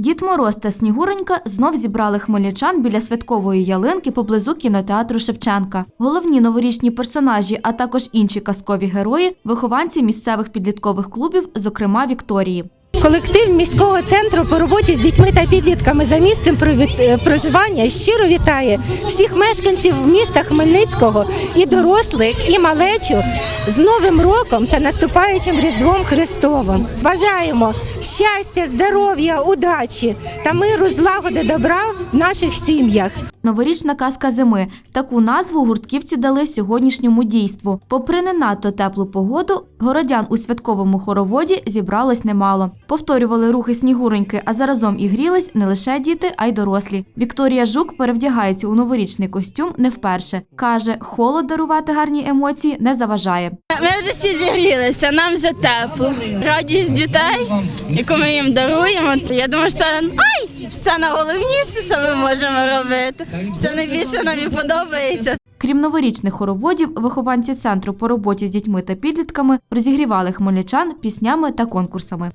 Дід Мороз та Снігуренька знов зібрали хмельничан біля святкової ялинки поблизу кінотеатру Шевченка. Головні новорічні персонажі, а також інші казкові герої вихованці місцевих підліткових клубів, зокрема Вікторії. Колектив міського центру по роботі з дітьми та підлітками за місцем е, проживання щиро вітає всіх мешканців міста Хмельницького і дорослих, і малечу з Новим роком та наступаючим Різдвом Христовим. Бажаємо щастя, здоров'я, удачі та миру, злагоди, добра в наших сім'ях. Новорічна казка зими. Таку назву гуртківці дали сьогоднішньому дійству. Попри не надто теплу погоду, городян у святковому хороводі зібралось немало. Повторювали рухи снігуреньки, а заразом і грілись не лише діти, а й дорослі. Вікторія Жук перевдягається у новорічний костюм не вперше. каже, холод дарувати гарні емоції не заважає. Ми вже всі зігрілися, нам вже тепло. Радість дітей, яку ми їм даруємо. Я думаю, що це ай! Це найголовніше, що ми можемо робити. Це найбільше нам і подобається. Крім новорічних хороводів, вихованці центру по роботі з дітьми та підлітками розігрівали хмельничан піснями та конкурсами.